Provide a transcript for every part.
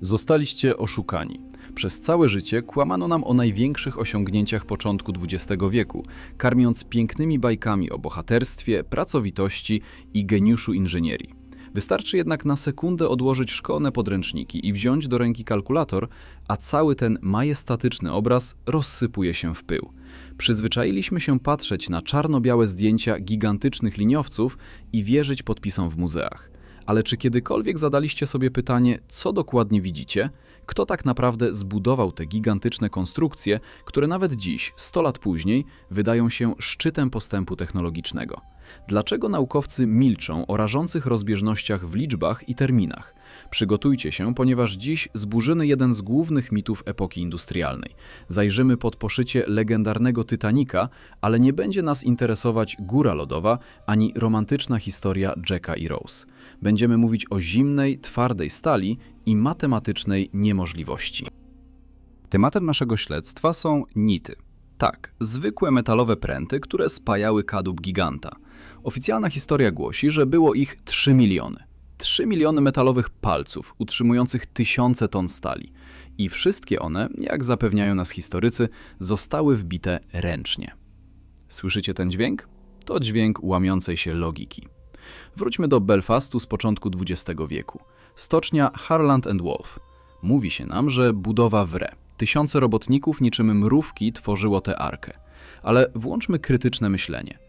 Zostaliście oszukani. Przez całe życie kłamano nam o największych osiągnięciach początku XX wieku, karmiąc pięknymi bajkami o bohaterstwie, pracowitości i geniuszu inżynierii. Wystarczy jednak na sekundę odłożyć szkolne podręczniki i wziąć do ręki kalkulator, a cały ten majestatyczny obraz rozsypuje się w pył. Przyzwyczailiśmy się patrzeć na czarno-białe zdjęcia gigantycznych liniowców i wierzyć podpisom w muzeach. Ale czy kiedykolwiek zadaliście sobie pytanie, co dokładnie widzicie? Kto tak naprawdę zbudował te gigantyczne konstrukcje, które nawet dziś, 100 lat później, wydają się szczytem postępu technologicznego? Dlaczego naukowcy milczą o rażących rozbieżnościach w liczbach i terminach? Przygotujcie się, ponieważ dziś zburzymy jeden z głównych mitów epoki industrialnej. Zajrzymy pod poszycie legendarnego Titanica, ale nie będzie nas interesować góra lodowa ani romantyczna historia Jacka i Rose. Będziemy mówić o zimnej, twardej stali i matematycznej niemożliwości. Tematem naszego śledztwa są nity. Tak, zwykłe metalowe pręty, które spajały kadłub giganta. Oficjalna historia głosi, że było ich 3 miliony. 3 miliony metalowych palców utrzymujących tysiące ton stali. I wszystkie one, jak zapewniają nas historycy, zostały wbite ręcznie. Słyszycie ten dźwięk? To dźwięk łamiącej się logiki. Wróćmy do Belfastu z początku XX wieku. Stocznia Harland and Wolff. Mówi się nam, że budowa wre. Tysiące robotników niczym mrówki tworzyło tę arkę. Ale włączmy krytyczne myślenie.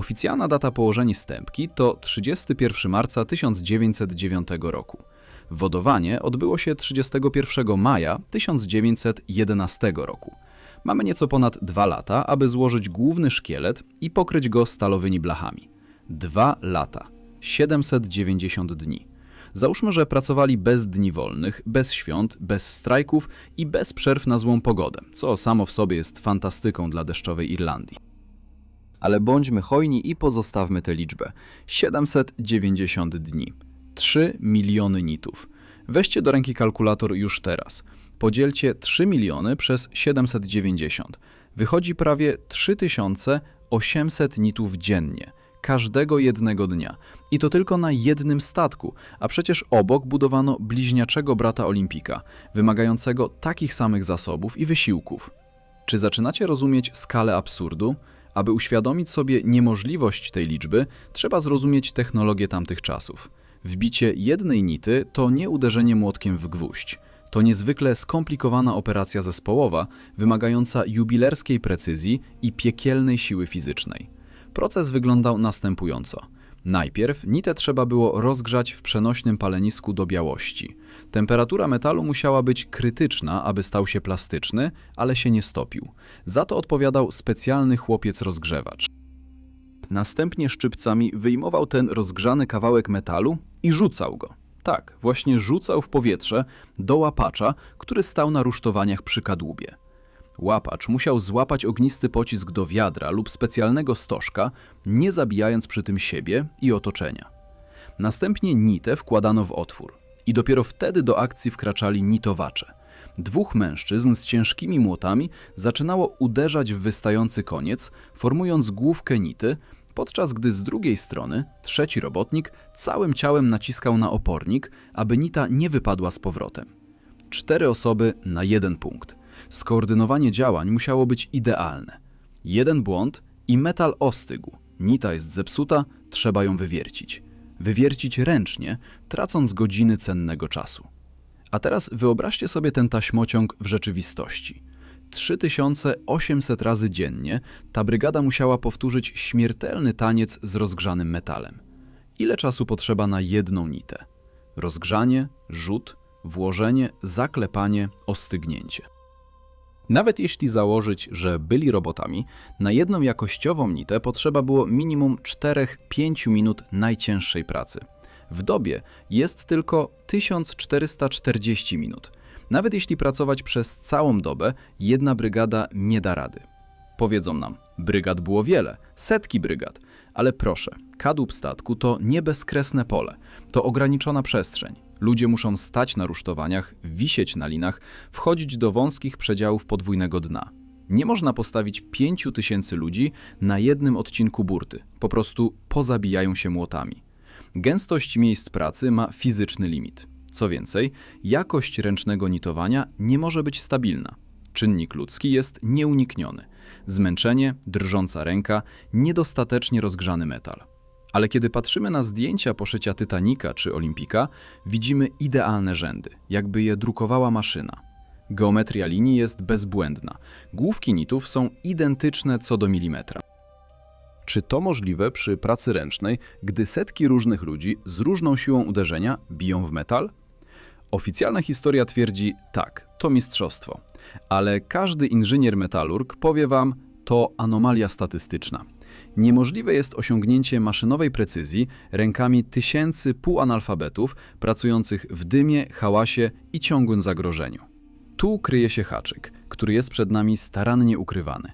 Oficjalna data położenia stępki to 31 marca 1909 roku. Wodowanie odbyło się 31 maja 1911 roku. Mamy nieco ponad dwa lata, aby złożyć główny szkielet i pokryć go stalowymi blachami. Dwa lata. 790 dni. Załóżmy, że pracowali bez dni wolnych, bez świąt, bez strajków i bez przerw na złą pogodę, co samo w sobie jest fantastyką dla deszczowej Irlandii. Ale bądźmy hojni i pozostawmy tę liczbę. 790 dni. 3 miliony nitów. Weźcie do ręki kalkulator już teraz. Podzielcie 3 miliony przez 790. Wychodzi prawie 3800 nitów dziennie każdego jednego dnia. I to tylko na jednym statku, a przecież obok budowano bliźniaczego brata Olimpika, wymagającego takich samych zasobów i wysiłków. Czy zaczynacie rozumieć skalę absurdu? Aby uświadomić sobie niemożliwość tej liczby, trzeba zrozumieć technologię tamtych czasów. Wbicie jednej nity to nie uderzenie młotkiem w gwóźdź. To niezwykle skomplikowana operacja zespołowa, wymagająca jubilerskiej precyzji i piekielnej siły fizycznej. Proces wyglądał następująco. Najpierw nitę trzeba było rozgrzać w przenośnym palenisku do białości. Temperatura metalu musiała być krytyczna, aby stał się plastyczny, ale się nie stopił. Za to odpowiadał specjalny chłopiec rozgrzewacz. Następnie szczypcami wyjmował ten rozgrzany kawałek metalu i rzucał go. Tak, właśnie rzucał w powietrze do łapacza, który stał na rusztowaniach przy kadłubie. Łapacz musiał złapać ognisty pocisk do wiadra lub specjalnego stożka, nie zabijając przy tym siebie i otoczenia. Następnie nitę wkładano w otwór i dopiero wtedy do akcji wkraczali nitowacze. Dwóch mężczyzn z ciężkimi młotami zaczynało uderzać w wystający koniec, formując główkę nity, podczas gdy z drugiej strony trzeci robotnik całym ciałem naciskał na opornik, aby nita nie wypadła z powrotem. Cztery osoby na jeden punkt. Skoordynowanie działań musiało być idealne. Jeden błąd i metal ostygł. Nita jest zepsuta, trzeba ją wywiercić. Wywiercić ręcznie, tracąc godziny cennego czasu. A teraz wyobraźcie sobie ten taśmociąg w rzeczywistości. 3800 razy dziennie ta brygada musiała powtórzyć śmiertelny taniec z rozgrzanym metalem. Ile czasu potrzeba na jedną nitę? Rozgrzanie, rzut, włożenie, zaklepanie, ostygnięcie. Nawet jeśli założyć, że byli robotami, na jedną jakościową nitę potrzeba było minimum 4-5 minut najcięższej pracy. W dobie jest tylko 1440 minut. Nawet jeśli pracować przez całą dobę, jedna brygada nie da rady. Powiedzą nam, brygad było wiele, setki brygad, ale proszę, kadłub statku to nie bezkresne pole, to ograniczona przestrzeń. Ludzie muszą stać na rusztowaniach, wisieć na linach, wchodzić do wąskich przedziałów podwójnego dna. Nie można postawić pięciu tysięcy ludzi na jednym odcinku burty. Po prostu pozabijają się młotami. Gęstość miejsc pracy ma fizyczny limit. Co więcej, jakość ręcznego nitowania nie może być stabilna. Czynnik ludzki jest nieunikniony. Zmęczenie, drżąca ręka, niedostatecznie rozgrzany metal. Ale kiedy patrzymy na zdjęcia poszycia Titanica czy Olimpika, widzimy idealne rzędy, jakby je drukowała maszyna. Geometria linii jest bezbłędna. Główki nitów są identyczne co do milimetra. Czy to możliwe przy pracy ręcznej, gdy setki różnych ludzi z różną siłą uderzenia biją w metal? Oficjalna historia twierdzi tak, to mistrzostwo. Ale każdy inżynier metalurg powie wam, to anomalia statystyczna. Niemożliwe jest osiągnięcie maszynowej precyzji rękami tysięcy półanalfabetów pracujących w dymie, hałasie i ciągłym zagrożeniu. Tu kryje się haczyk, który jest przed nami starannie ukrywany.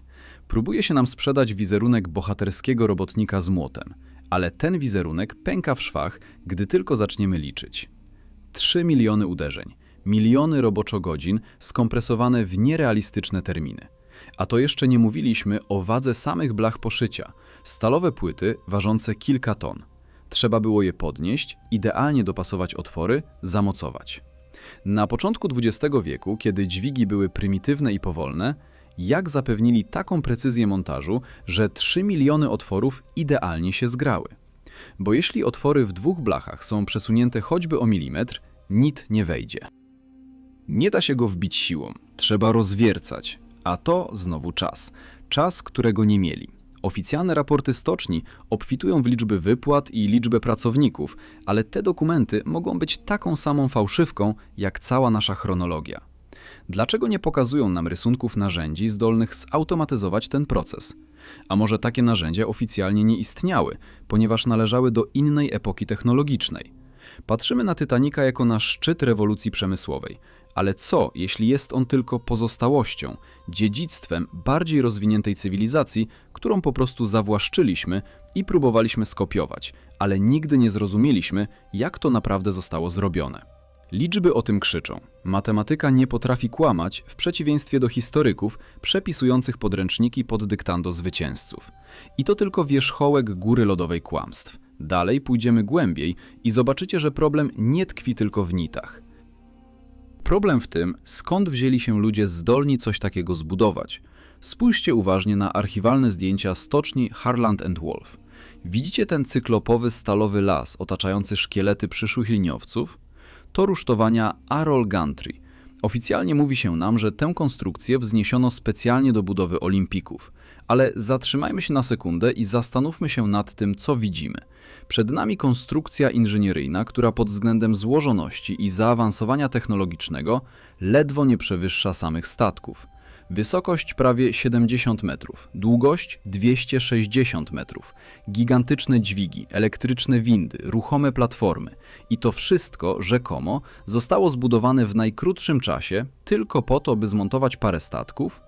Próbuje się nam sprzedać wizerunek bohaterskiego robotnika z młotem, ale ten wizerunek pęka w szwach, gdy tylko zaczniemy liczyć. 3 miliony uderzeń, miliony roboczo-godzin skompresowane w nierealistyczne terminy. A to jeszcze nie mówiliśmy o wadze samych blach poszycia. Stalowe płyty ważące kilka ton. Trzeba było je podnieść, idealnie dopasować otwory, zamocować. Na początku XX wieku, kiedy dźwigi były prymitywne i powolne, jak zapewnili taką precyzję montażu, że 3 miliony otworów idealnie się zgrały? Bo jeśli otwory w dwóch blachach są przesunięte choćby o milimetr, nit nie wejdzie. Nie da się go wbić siłą, trzeba rozwiercać, a to znowu czas. Czas, którego nie mieli. Oficjalne raporty stoczni obfitują w liczby wypłat i liczbę pracowników, ale te dokumenty mogą być taką samą fałszywką jak cała nasza chronologia. Dlaczego nie pokazują nam rysunków narzędzi zdolnych zautomatyzować ten proces? A może takie narzędzia oficjalnie nie istniały, ponieważ należały do innej epoki technologicznej? Patrzymy na Titanica jako na szczyt rewolucji przemysłowej, ale co, jeśli jest on tylko pozostałością, dziedzictwem bardziej rozwiniętej cywilizacji, którą po prostu zawłaszczyliśmy i próbowaliśmy skopiować, ale nigdy nie zrozumieliśmy, jak to naprawdę zostało zrobione? Liczby o tym krzyczą. Matematyka nie potrafi kłamać, w przeciwieństwie do historyków przepisujących podręczniki pod dyktando zwycięzców. I to tylko wierzchołek góry lodowej kłamstw. Dalej pójdziemy głębiej i zobaczycie, że problem nie tkwi tylko w nitach. Problem w tym, skąd wzięli się ludzie zdolni coś takiego zbudować. Spójrzcie uważnie na archiwalne zdjęcia stoczni Harland and Wolff. Widzicie ten cyklopowy stalowy las otaczający szkielety przyszłych liniowców? To rusztowania Arol Gantry. Oficjalnie mówi się nam, że tę konstrukcję wzniesiono specjalnie do budowy olimpików. Ale zatrzymajmy się na sekundę i zastanówmy się nad tym, co widzimy. Przed nami konstrukcja inżynieryjna, która pod względem złożoności i zaawansowania technologicznego ledwo nie przewyższa samych statków. Wysokość prawie 70 metrów, długość 260 metrów, gigantyczne dźwigi, elektryczne windy, ruchome platformy i to wszystko rzekomo zostało zbudowane w najkrótszym czasie tylko po to, by zmontować parę statków?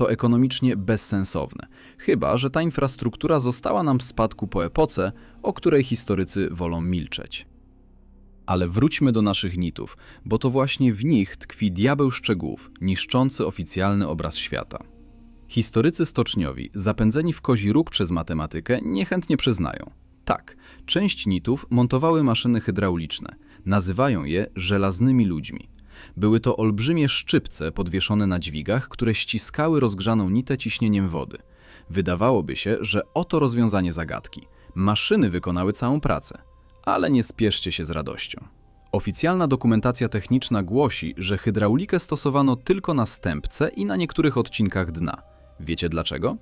To ekonomicznie bezsensowne, chyba że ta infrastruktura została nam w spadku po epoce, o której historycy wolą milczeć. Ale wróćmy do naszych nitów, bo to właśnie w nich tkwi diabeł szczegółów, niszczący oficjalny obraz świata. Historycy stoczniowi, zapędzeni w kozi róg przez matematykę, niechętnie przyznają. Tak, część nitów montowały maszyny hydrauliczne. Nazywają je żelaznymi ludźmi. Były to olbrzymie szczypce podwieszone na dźwigach, które ściskały rozgrzaną nitę ciśnieniem wody. Wydawałoby się, że oto rozwiązanie zagadki. Maszyny wykonały całą pracę ale nie spieszcie się z radością. Oficjalna dokumentacja techniczna głosi, że hydraulikę stosowano tylko na stępce i na niektórych odcinkach dna. Wiecie dlaczego?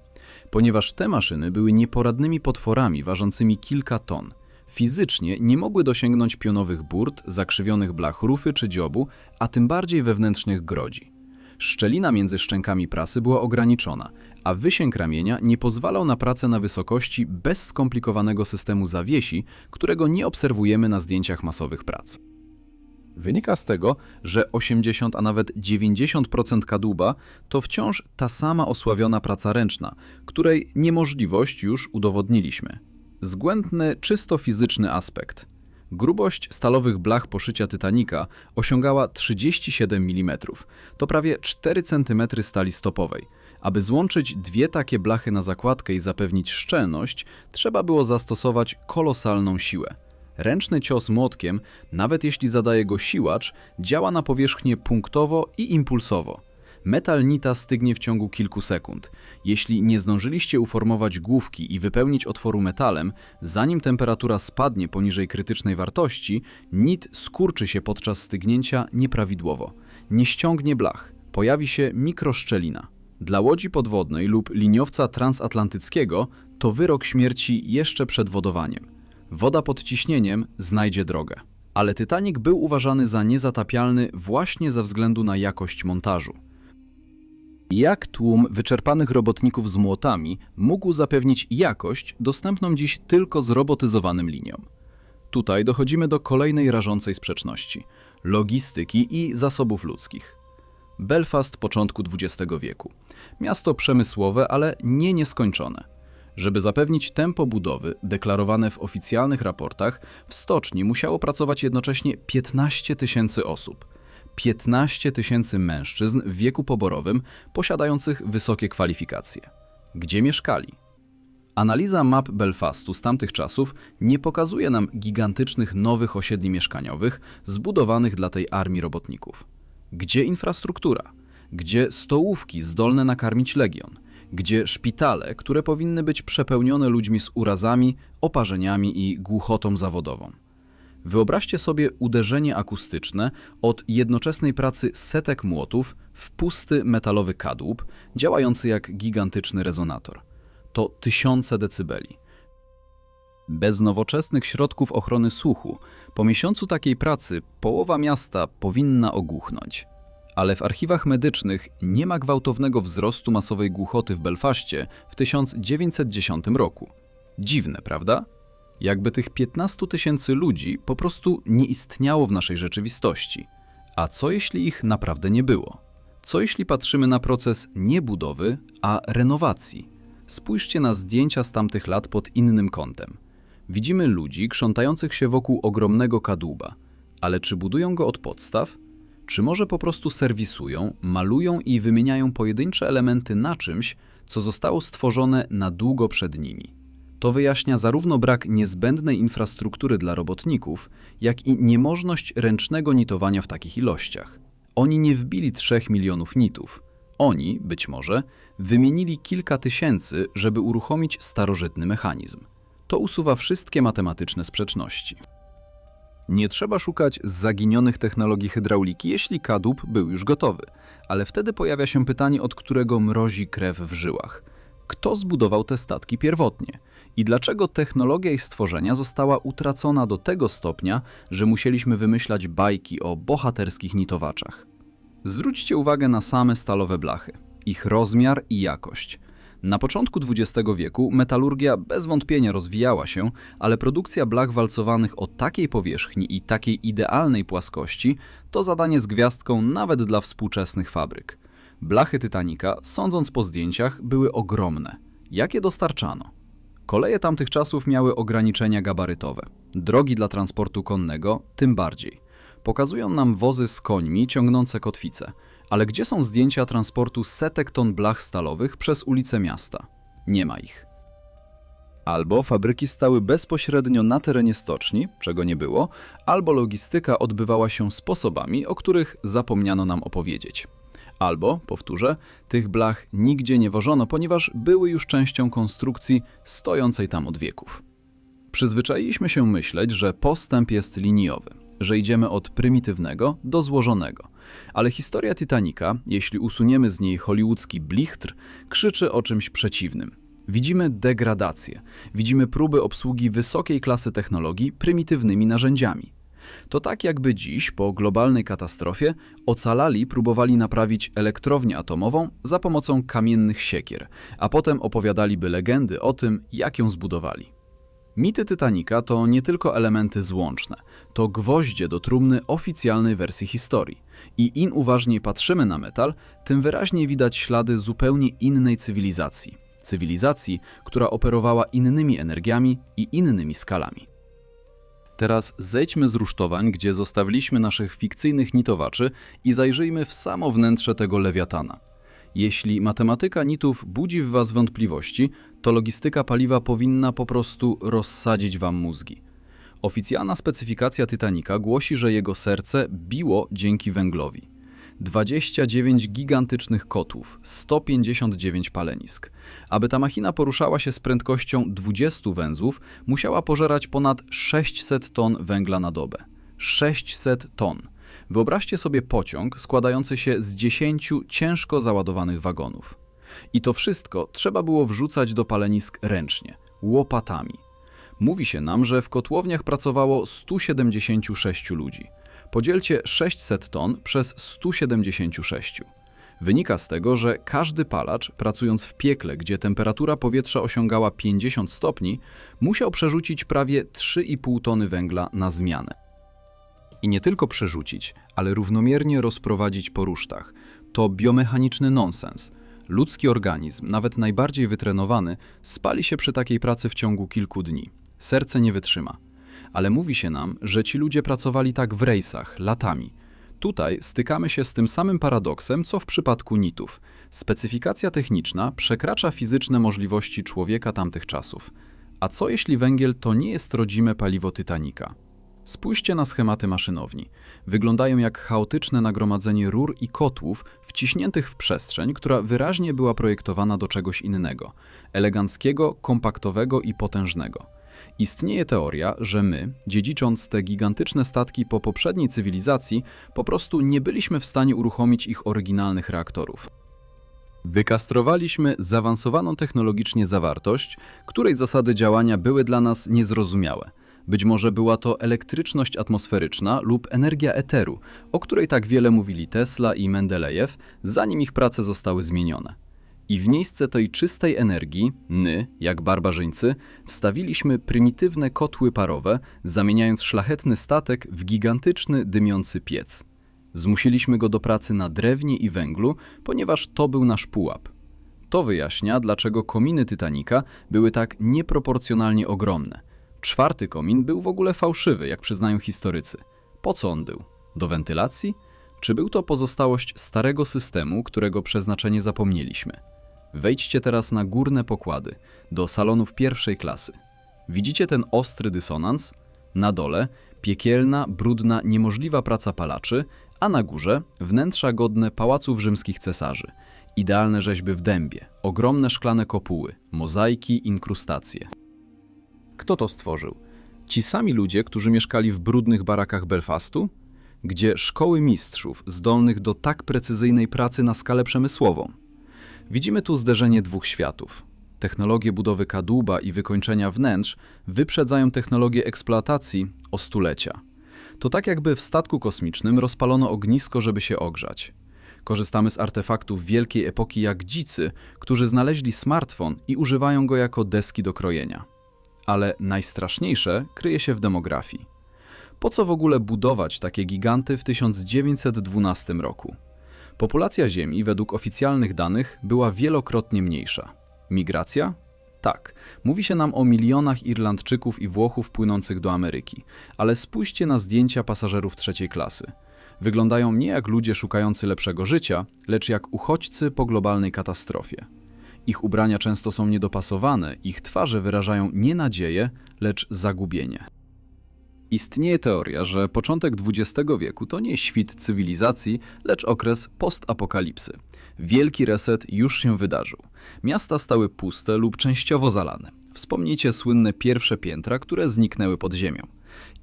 Ponieważ te maszyny były nieporadnymi potworami ważącymi kilka ton. Fizycznie nie mogły dosięgnąć pionowych burt, zakrzywionych blach rufy czy dziobu, a tym bardziej wewnętrznych grodzi. Szczelina między szczękami prasy była ograniczona, a wysięg ramienia nie pozwalał na pracę na wysokości bez skomplikowanego systemu zawiesi, którego nie obserwujemy na zdjęciach masowych prac. Wynika z tego, że 80, a nawet 90% kadłuba to wciąż ta sama osławiona praca ręczna, której niemożliwość już udowodniliśmy. Zgłębny, czysto fizyczny aspekt – Grubość stalowych blach poszycia Titanica osiągała 37 mm. To prawie 4 cm stali stopowej. Aby złączyć dwie takie blachy na zakładkę i zapewnić szczelność, trzeba było zastosować kolosalną siłę. Ręczny cios młotkiem, nawet jeśli zadaje go siłacz, działa na powierzchnię punktowo i impulsowo. Metal nita stygnie w ciągu kilku sekund. Jeśli nie zdążyliście uformować główki i wypełnić otworu metalem, zanim temperatura spadnie poniżej krytycznej wartości, nit skurczy się podczas stygnięcia nieprawidłowo. Nie ściągnie blach, pojawi się mikroszczelina. Dla łodzi podwodnej lub liniowca transatlantyckiego to wyrok śmierci jeszcze przed wodowaniem. Woda pod ciśnieniem znajdzie drogę. Ale Titanic był uważany za niezatapialny właśnie ze względu na jakość montażu. Jak tłum wyczerpanych robotników z młotami mógł zapewnić jakość dostępną dziś tylko zrobotyzowanym liniom? Tutaj dochodzimy do kolejnej rażącej sprzeczności logistyki i zasobów ludzkich. Belfast początku XX wieku. Miasto przemysłowe, ale nie nieskończone. Żeby zapewnić tempo budowy deklarowane w oficjalnych raportach, w stoczni musiało pracować jednocześnie 15 tysięcy osób. 15 tysięcy mężczyzn w wieku poborowym posiadających wysokie kwalifikacje. Gdzie mieszkali? Analiza map Belfastu z tamtych czasów nie pokazuje nam gigantycznych nowych osiedli mieszkaniowych zbudowanych dla tej armii robotników. Gdzie infrastruktura? Gdzie stołówki zdolne nakarmić legion? Gdzie szpitale, które powinny być przepełnione ludźmi z urazami, oparzeniami i głuchotą zawodową? Wyobraźcie sobie uderzenie akustyczne od jednoczesnej pracy setek młotów w pusty metalowy kadłub, działający jak gigantyczny rezonator. To tysiące decybeli. Bez nowoczesnych środków ochrony słuchu, po miesiącu takiej pracy połowa miasta powinna ogłuchnąć. Ale w archiwach medycznych nie ma gwałtownego wzrostu masowej głuchoty w Belfaście w 1910 roku. Dziwne, prawda? Jakby tych 15 tysięcy ludzi po prostu nie istniało w naszej rzeczywistości. A co jeśli ich naprawdę nie było? Co jeśli patrzymy na proces nie budowy, a renowacji? Spójrzcie na zdjęcia z tamtych lat pod innym kątem. Widzimy ludzi krzątających się wokół ogromnego kadłuba, ale czy budują go od podstaw? Czy może po prostu serwisują, malują i wymieniają pojedyncze elementy na czymś, co zostało stworzone na długo przed nimi? To wyjaśnia zarówno brak niezbędnej infrastruktury dla robotników, jak i niemożność ręcznego nitowania w takich ilościach. Oni nie wbili 3 milionów nitów. Oni, być może, wymienili kilka tysięcy, żeby uruchomić starożytny mechanizm. To usuwa wszystkie matematyczne sprzeczności. Nie trzeba szukać zaginionych technologii hydrauliki, jeśli kadłub był już gotowy, ale wtedy pojawia się pytanie, od którego mrozi krew w żyłach. Kto zbudował te statki pierwotnie? I dlaczego technologia ich stworzenia została utracona do tego stopnia, że musieliśmy wymyślać bajki o bohaterskich nitowaczach? Zwróćcie uwagę na same stalowe blachy, ich rozmiar i jakość. Na początku XX wieku metalurgia bez wątpienia rozwijała się, ale produkcja blach walcowanych o takiej powierzchni i takiej idealnej płaskości to zadanie z gwiazdką nawet dla współczesnych fabryk. Blachy Titanica, sądząc po zdjęciach, były ogromne. Jakie dostarczano? Koleje tamtych czasów miały ograniczenia gabarytowe. Drogi dla transportu konnego tym bardziej. Pokazują nam wozy z końmi ciągnące kotwice. Ale gdzie są zdjęcia transportu setek ton blach stalowych przez ulice miasta? Nie ma ich. Albo fabryki stały bezpośrednio na terenie stoczni, czego nie było, albo logistyka odbywała się sposobami, o których zapomniano nam opowiedzieć. Albo, powtórzę, tych blach nigdzie nie wożono, ponieważ były już częścią konstrukcji stojącej tam od wieków. Przyzwyczailiśmy się myśleć, że postęp jest liniowy, że idziemy od prymitywnego do złożonego. Ale historia Titanica, jeśli usuniemy z niej hollywoodzki blichtr, krzyczy o czymś przeciwnym. Widzimy degradację, widzimy próby obsługi wysokiej klasy technologii prymitywnymi narzędziami. To tak jakby dziś, po globalnej katastrofie, ocalali próbowali naprawić elektrownię atomową za pomocą kamiennych siekier, a potem opowiadaliby legendy o tym, jak ją zbudowali. Mity Titanica to nie tylko elementy złączne, to gwoździe do trumny oficjalnej wersji historii. I im uważniej patrzymy na metal, tym wyraźniej widać ślady zupełnie innej cywilizacji. Cywilizacji, która operowała innymi energiami i innymi skalami. Teraz zejdźmy z rusztowań, gdzie zostawiliśmy naszych fikcyjnych nitowaczy i zajrzyjmy w samo wnętrze tego lewiatana. Jeśli matematyka nitów budzi w Was wątpliwości, to logistyka paliwa powinna po prostu rozsadzić Wam mózgi. Oficjalna specyfikacja Titanica głosi, że jego serce biło dzięki węglowi. 29 gigantycznych kotłów, 159 palenisk. Aby ta machina poruszała się z prędkością 20 węzłów, musiała pożerać ponad 600 ton węgla na dobę. 600 ton. Wyobraźcie sobie pociąg składający się z 10 ciężko załadowanych wagonów. I to wszystko trzeba było wrzucać do palenisk ręcznie, łopatami. Mówi się nam, że w kotłowniach pracowało 176 ludzi. Podzielcie 600 ton przez 176. Wynika z tego, że każdy palacz, pracując w piekle, gdzie temperatura powietrza osiągała 50 stopni, musiał przerzucić prawie 3,5 tony węgla na zmianę. I nie tylko przerzucić, ale równomiernie rozprowadzić po rusztach. To biomechaniczny nonsens. Ludzki organizm, nawet najbardziej wytrenowany, spali się przy takiej pracy w ciągu kilku dni. Serce nie wytrzyma. Ale mówi się nam, że ci ludzie pracowali tak w rejsach, latami. Tutaj stykamy się z tym samym paradoksem, co w przypadku nitów. Specyfikacja techniczna przekracza fizyczne możliwości człowieka tamtych czasów. A co jeśli węgiel to nie jest rodzime paliwo Titanica? Spójrzcie na schematy maszynowni. Wyglądają jak chaotyczne nagromadzenie rur i kotłów wciśniętych w przestrzeń, która wyraźnie była projektowana do czegoś innego eleganckiego, kompaktowego i potężnego. Istnieje teoria, że my, dziedzicząc te gigantyczne statki po poprzedniej cywilizacji, po prostu nie byliśmy w stanie uruchomić ich oryginalnych reaktorów. Wykastrowaliśmy zaawansowaną technologicznie zawartość, której zasady działania były dla nas niezrozumiałe. Być może była to elektryczność atmosferyczna lub energia eteru, o której tak wiele mówili Tesla i Mendelejew, zanim ich prace zostały zmienione. I w miejsce tej czystej energii, ny, jak barbarzyńcy, wstawiliśmy prymitywne kotły parowe, zamieniając szlachetny statek w gigantyczny, dymiący piec. Zmusiliśmy go do pracy na drewnie i węglu, ponieważ to był nasz pułap. To wyjaśnia, dlaczego kominy Titanica były tak nieproporcjonalnie ogromne. Czwarty komin był w ogóle fałszywy, jak przyznają historycy. Po co on był? Do wentylacji? Czy był to pozostałość starego systemu, którego przeznaczenie zapomnieliśmy? Wejdźcie teraz na górne pokłady, do salonów pierwszej klasy. Widzicie ten ostry dysonans? Na dole piekielna, brudna, niemożliwa praca palaczy, a na górze wnętrza godne pałaców rzymskich cesarzy. Idealne rzeźby w dębie, ogromne szklane kopuły, mozaiki, inkrustacje. Kto to stworzył? Ci sami ludzie, którzy mieszkali w brudnych barakach Belfastu? Gdzie szkoły mistrzów zdolnych do tak precyzyjnej pracy na skalę przemysłową? Widzimy tu zderzenie dwóch światów. Technologie budowy kadłuba i wykończenia wnętrz wyprzedzają technologię eksploatacji o stulecia. To tak jakby w statku kosmicznym rozpalono ognisko, żeby się ogrzać. Korzystamy z artefaktów wielkiej epoki jak dzicy, którzy znaleźli smartfon i używają go jako deski do krojenia. Ale najstraszniejsze kryje się w demografii. Po co w ogóle budować takie giganty w 1912 roku? Populacja Ziemi, według oficjalnych danych, była wielokrotnie mniejsza. Migracja? Tak, mówi się nam o milionach Irlandczyków i Włochów płynących do Ameryki, ale spójrzcie na zdjęcia pasażerów trzeciej klasy. Wyglądają nie jak ludzie szukający lepszego życia, lecz jak uchodźcy po globalnej katastrofie. Ich ubrania często są niedopasowane, ich twarze wyrażają nie nadzieję, lecz zagubienie. Istnieje teoria, że początek XX wieku to nie świt cywilizacji, lecz okres postapokalipsy. Wielki reset już się wydarzył. Miasta stały puste lub częściowo zalane. Wspomnijcie słynne pierwsze piętra, które zniknęły pod ziemią.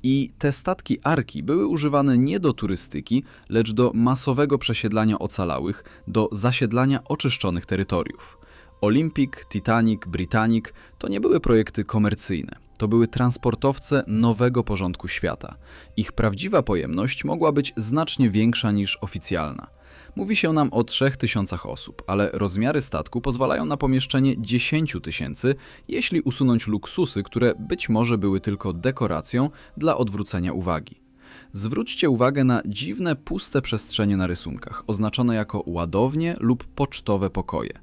I te statki arki były używane nie do turystyki, lecz do masowego przesiedlania ocalałych, do zasiedlania oczyszczonych terytoriów. Olympic, Titanic, Britannic to nie były projekty komercyjne. To były transportowce nowego porządku świata. Ich prawdziwa pojemność mogła być znacznie większa niż oficjalna. Mówi się nam o 3000 osób, ale rozmiary statku pozwalają na pomieszczenie 10 tysięcy, jeśli usunąć luksusy, które być może były tylko dekoracją dla odwrócenia uwagi. Zwróćcie uwagę na dziwne, puste przestrzenie na rysunkach, oznaczone jako ładownie lub pocztowe pokoje.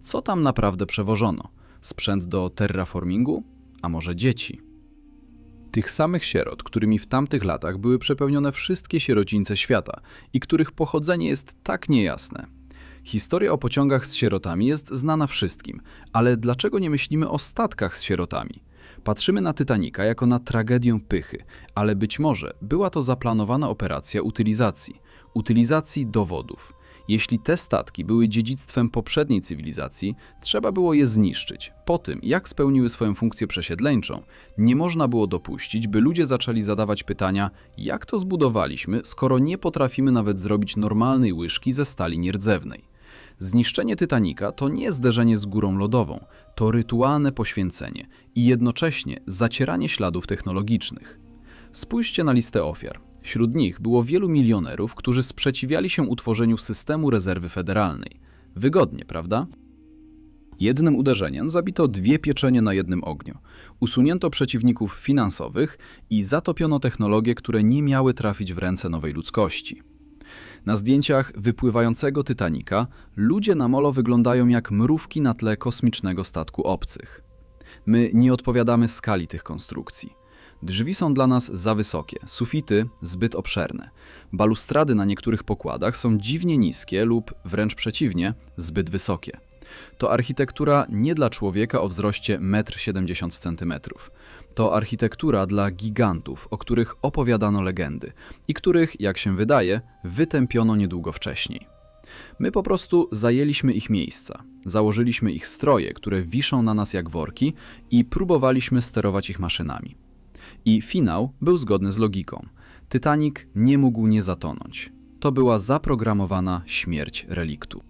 Co tam naprawdę przewożono? Sprzęt do terraformingu? A może dzieci. Tych samych sierot, którymi w tamtych latach były przepełnione wszystkie sierocińce świata i których pochodzenie jest tak niejasne. Historia o pociągach z sierotami jest znana wszystkim, ale dlaczego nie myślimy o statkach z sierotami? Patrzymy na Titanica jako na tragedię pychy, ale być może była to zaplanowana operacja utylizacji, utylizacji dowodów. Jeśli te statki były dziedzictwem poprzedniej cywilizacji, trzeba było je zniszczyć. Po tym, jak spełniły swoją funkcję przesiedleńczą, nie można było dopuścić, by ludzie zaczęli zadawać pytania, jak to zbudowaliśmy, skoro nie potrafimy nawet zrobić normalnej łyżki ze stali nierdzewnej. Zniszczenie Titanika to nie zderzenie z górą lodową, to rytualne poświęcenie i jednocześnie zacieranie śladów technologicznych. Spójrzcie na listę ofiar. Wśród nich było wielu milionerów, którzy sprzeciwiali się utworzeniu systemu rezerwy federalnej. Wygodnie, prawda? Jednym uderzeniem zabito dwie pieczenie na jednym ogniu. Usunięto przeciwników finansowych i zatopiono technologie, które nie miały trafić w ręce nowej ludzkości. Na zdjęciach wypływającego Titanika ludzie na molo wyglądają jak mrówki na tle kosmicznego statku obcych. My nie odpowiadamy skali tych konstrukcji. Drzwi są dla nas za wysokie, sufity zbyt obszerne. Balustrady na niektórych pokładach są dziwnie niskie lub wręcz przeciwnie, zbyt wysokie. To architektura nie dla człowieka o wzroście 1,70 m. To architektura dla gigantów, o których opowiadano legendy i których, jak się wydaje, wytępiono niedługo wcześniej. My po prostu zajęliśmy ich miejsca, założyliśmy ich stroje, które wiszą na nas jak worki i próbowaliśmy sterować ich maszynami. I finał był zgodny z logiką. Titanic nie mógł nie zatonąć. To była zaprogramowana śmierć reliktu.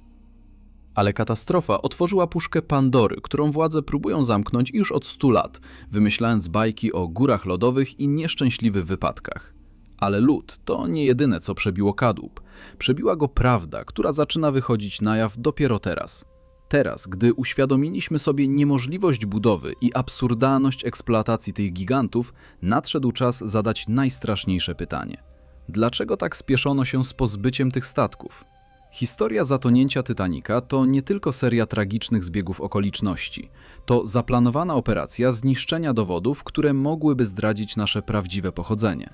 Ale katastrofa otworzyła puszkę Pandory, którą władze próbują zamknąć już od 100 lat, wymyślając bajki o górach lodowych i nieszczęśliwych wypadkach. Ale lód to nie jedyne, co przebiło kadłub. Przebiła go prawda, która zaczyna wychodzić na jaw dopiero teraz. Teraz, gdy uświadomiliśmy sobie niemożliwość budowy i absurdalność eksploatacji tych gigantów, nadszedł czas zadać najstraszniejsze pytanie. Dlaczego tak spieszono się z pozbyciem tych statków? Historia zatonięcia Titanika to nie tylko seria tragicznych zbiegów okoliczności. To zaplanowana operacja zniszczenia dowodów, które mogłyby zdradzić nasze prawdziwe pochodzenie.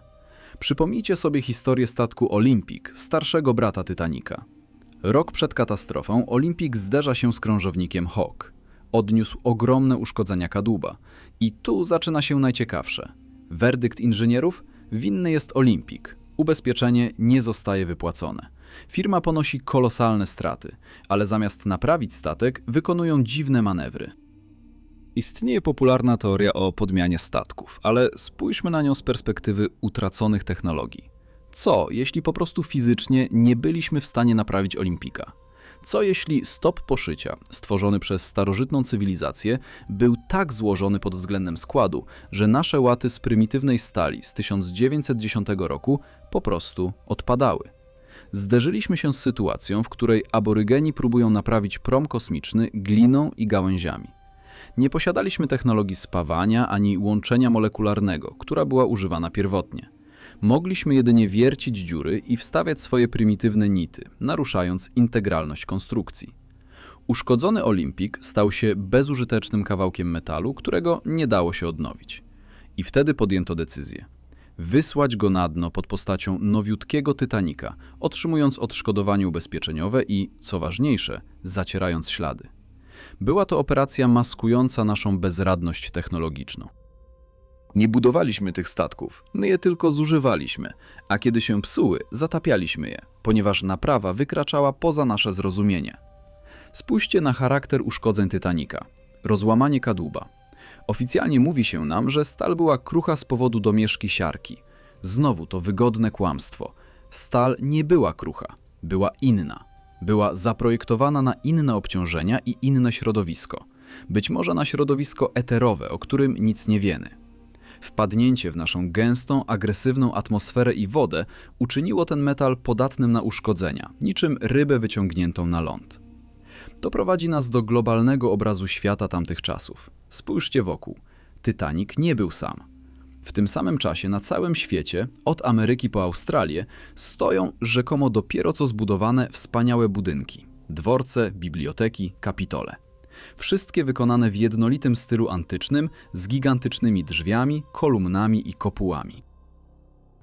Przypomnijcie sobie historię statku Olympic, starszego brata Titanika. Rok przed katastrofą Olympic zderza się z krążownikiem Hawk. Odniósł ogromne uszkodzenia kadłuba. I tu zaczyna się najciekawsze. Werdykt inżynierów? Winny jest Olympic. Ubezpieczenie nie zostaje wypłacone. Firma ponosi kolosalne straty, ale zamiast naprawić statek, wykonują dziwne manewry. Istnieje popularna teoria o podmianie statków, ale spójrzmy na nią z perspektywy utraconych technologii. Co, jeśli po prostu fizycznie nie byliśmy w stanie naprawić Olimpika? Co jeśli stop poszycia, stworzony przez starożytną cywilizację, był tak złożony pod względem składu, że nasze łaty z prymitywnej stali z 1910 roku po prostu odpadały? Zderzyliśmy się z sytuacją, w której aborygeni próbują naprawić prom kosmiczny gliną i gałęziami. Nie posiadaliśmy technologii spawania ani łączenia molekularnego, która była używana pierwotnie. Mogliśmy jedynie wiercić dziury i wstawiać swoje prymitywne nity, naruszając integralność konstrukcji. Uszkodzony Olimpik stał się bezużytecznym kawałkiem metalu, którego nie dało się odnowić. I wtedy podjęto decyzję. Wysłać go na dno pod postacią nowiutkiego Titanika, otrzymując odszkodowanie ubezpieczeniowe i, co ważniejsze, zacierając ślady. Była to operacja maskująca naszą bezradność technologiczną. Nie budowaliśmy tych statków, my je tylko zużywaliśmy, a kiedy się psuły, zatapialiśmy je, ponieważ naprawa wykraczała poza nasze zrozumienie. Spójrzcie na charakter uszkodzeń Titanika. Rozłamanie kadłuba. Oficjalnie mówi się nam, że stal była krucha z powodu domieszki siarki. Znowu to wygodne kłamstwo. Stal nie była krucha, była inna. Była zaprojektowana na inne obciążenia i inne środowisko. Być może na środowisko eterowe, o którym nic nie wiemy. Wpadnięcie w naszą gęstą, agresywną atmosferę i wodę uczyniło ten metal podatnym na uszkodzenia, niczym rybę wyciągniętą na ląd. To prowadzi nas do globalnego obrazu świata tamtych czasów. Spójrzcie wokół. Titanic nie był sam. W tym samym czasie na całym świecie, od Ameryki po Australię, stoją rzekomo dopiero co zbudowane wspaniałe budynki dworce, biblioteki, kapitole. Wszystkie wykonane w jednolitym stylu antycznym, z gigantycznymi drzwiami, kolumnami i kopułami.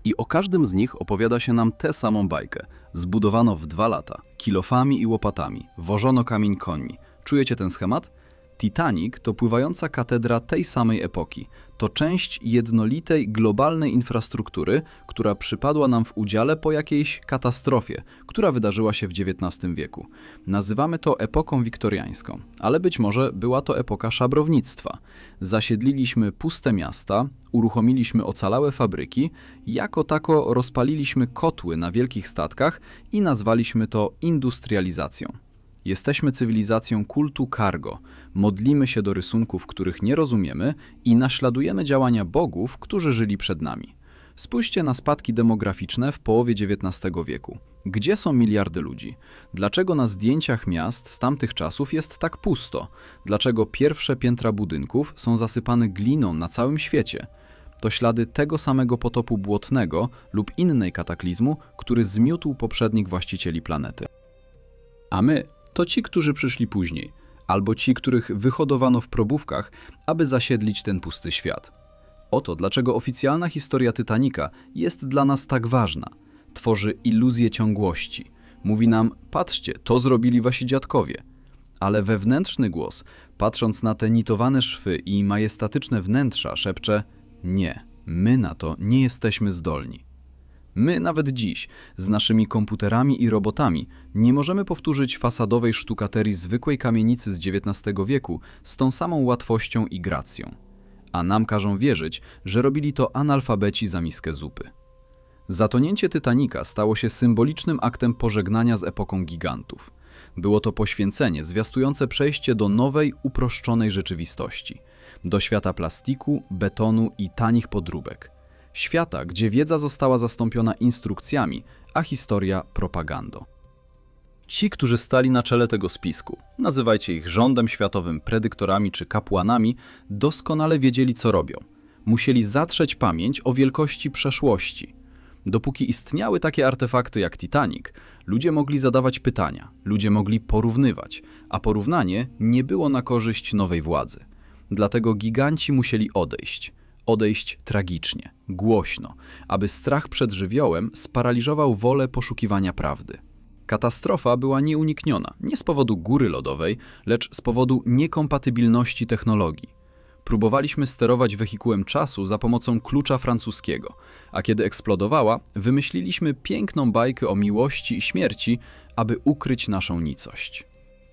I o każdym z nich opowiada się nam tę samą bajkę. Zbudowano w dwa lata, kilofami i łopatami, wożono kamień końmi. Czujecie ten schemat? Titanic to pływająca katedra tej samej epoki. To część jednolitej, globalnej infrastruktury, która przypadła nam w udziale po jakiejś katastrofie, która wydarzyła się w XIX wieku. Nazywamy to epoką wiktoriańską, ale być może była to epoka szabrownictwa. Zasiedliliśmy puste miasta, uruchomiliśmy ocalałe fabryki, jako tako rozpaliliśmy kotły na wielkich statkach i nazwaliśmy to industrializacją. Jesteśmy cywilizacją kultu cargo, modlimy się do rysunków, których nie rozumiemy i naśladujemy działania bogów, którzy żyli przed nami. Spójrzcie na spadki demograficzne w połowie XIX wieku. Gdzie są miliardy ludzi? Dlaczego na zdjęciach miast z tamtych czasów jest tak pusto? Dlaczego pierwsze piętra budynków są zasypane gliną na całym świecie? To ślady tego samego potopu błotnego lub innej kataklizmu, który zmiótł poprzednich właścicieli planety. A my to ci, którzy przyszli później, albo ci, których wyhodowano w probówkach, aby zasiedlić ten pusty świat. Oto dlaczego oficjalna historia Titanica jest dla nas tak ważna. Tworzy iluzję ciągłości. Mówi nam, patrzcie, to zrobili wasi dziadkowie. Ale wewnętrzny głos, patrząc na te nitowane szwy i majestatyczne wnętrza, szepcze, nie, my na to nie jesteśmy zdolni. My nawet dziś, z naszymi komputerami i robotami, nie możemy powtórzyć fasadowej sztukaterii zwykłej kamienicy z XIX wieku z tą samą łatwością i gracją. A nam każą wierzyć, że robili to analfabeci za miskę zupy. Zatonięcie Titanica stało się symbolicznym aktem pożegnania z epoką gigantów. Było to poświęcenie zwiastujące przejście do nowej, uproszczonej rzeczywistości. Do świata plastiku, betonu i tanich podróbek. Świata, gdzie wiedza została zastąpiona instrukcjami, a historia propagandą. Ci, którzy stali na czele tego spisku, nazywajcie ich rządem światowym, predyktorami czy kapłanami, doskonale wiedzieli, co robią. Musieli zatrzeć pamięć o wielkości przeszłości. Dopóki istniały takie artefakty jak Titanic, ludzie mogli zadawać pytania, ludzie mogli porównywać, a porównanie nie było na korzyść nowej władzy. Dlatego giganci musieli odejść. Odejść tragicznie, głośno, aby strach przed żywiołem sparaliżował wolę poszukiwania prawdy. Katastrofa była nieunikniona nie z powodu góry lodowej, lecz z powodu niekompatybilności technologii. Próbowaliśmy sterować wehikułem czasu za pomocą klucza francuskiego, a kiedy eksplodowała, wymyśliliśmy piękną bajkę o miłości i śmierci, aby ukryć naszą nicość.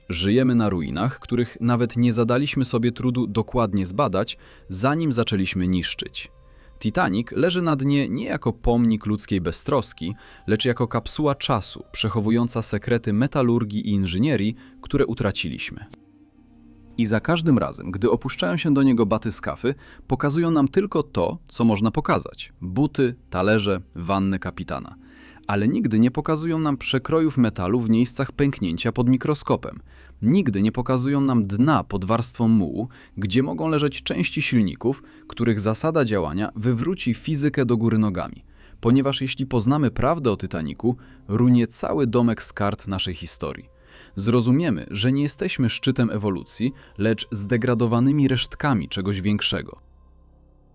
Żyjemy na ruinach, których nawet nie zadaliśmy sobie trudu dokładnie zbadać, zanim zaczęliśmy niszczyć. Titanic leży na dnie nie jako pomnik ludzkiej beztroski, lecz jako kapsuła czasu przechowująca sekrety metalurgii i inżynierii, które utraciliśmy. I za każdym razem, gdy opuszczają się do niego batyskafy, pokazują nam tylko to, co można pokazać: buty, talerze, wanny kapitana. Ale nigdy nie pokazują nam przekrojów metalu w miejscach pęknięcia pod mikroskopem. Nigdy nie pokazują nam dna pod warstwą mułu, gdzie mogą leżeć części silników, których zasada działania wywróci fizykę do góry nogami. Ponieważ jeśli poznamy prawdę o Titaniku, runie cały domek z kart naszej historii. Zrozumiemy, że nie jesteśmy szczytem ewolucji, lecz zdegradowanymi resztkami czegoś większego.